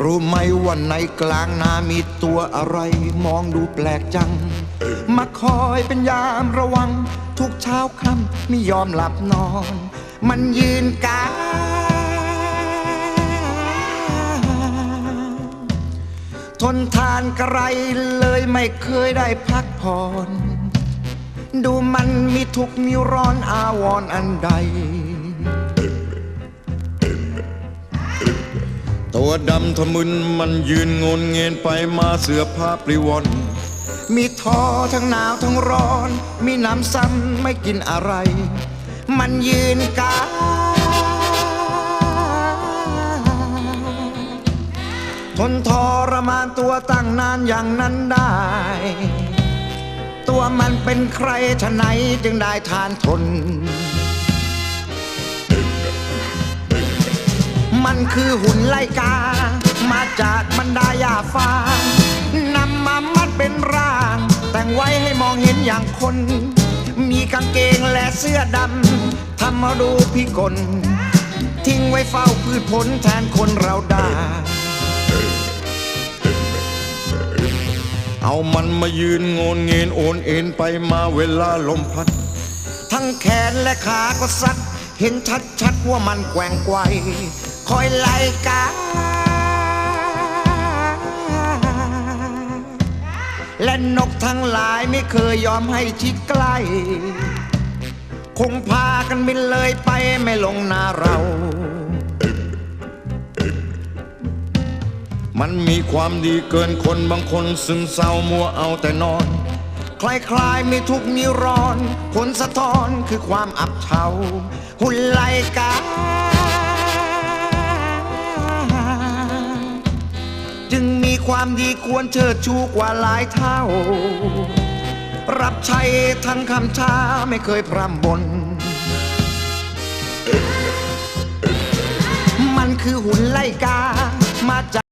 รู้ไหมว่าในกลางนามีตัวอะไร มองดูแปลกจัง มาคอยเป็นยามระวัง ทุกเช้าค่ำไม่ยอมหลับนอน มันยืนกาทนทานกระไรเลยไม่เคยได้พักผ่อน ดูมันมีทุกข์มีร้อนอาวรณ์อันใด ตัวดำทะมึนมันยืนงนเงียนไปมาเสือผ้าปลิวอน มีท้อทั้งหนาวทั้งร้อน มีน้ำซ้ำไม่กินอะไร มันยืนกาทนทรมานตัวตั้งนานอย่างนั้นได้ ตัวมันเป็นใครทไหนจึงได้ทานทน มันคือหุ่นไลกา มาจากบรรดาหญ้าฟางนำมามัดเป็นร่าง แต่งไว้ให้มองเห็นอย่างคน มีกางเกงและเสื้อดำทำมาดูพิกล ทิ้งไว้เฝ้าพืชผลแทนคนเราได้เอามันมายืนโงนเงินโอนเอ็นไปมาเวลาลมพัด ทั้งแขนและขาก็สัด เห็นชัดชัดว่ามันแกว่งไกว คอยไล่กาและนกทั้งหลายไม่เคยยอมให้ชิดใกล้ คงพากันบินเลยไปไม่ลงนาเรา มันมีความดีเกินคนบางคนซึมเศร้ามัวเอาแต่นอน คลายๆมีทุกมีร้อนผลสะท้อนคือความอับเฉาหุ่นไลกา ความดีควรเชิดชูกว่าหลายเท่า รับใช้ทั้งคำช้าไม่เคยพร่ำบน มันคือหุ่นไล่กามาจาก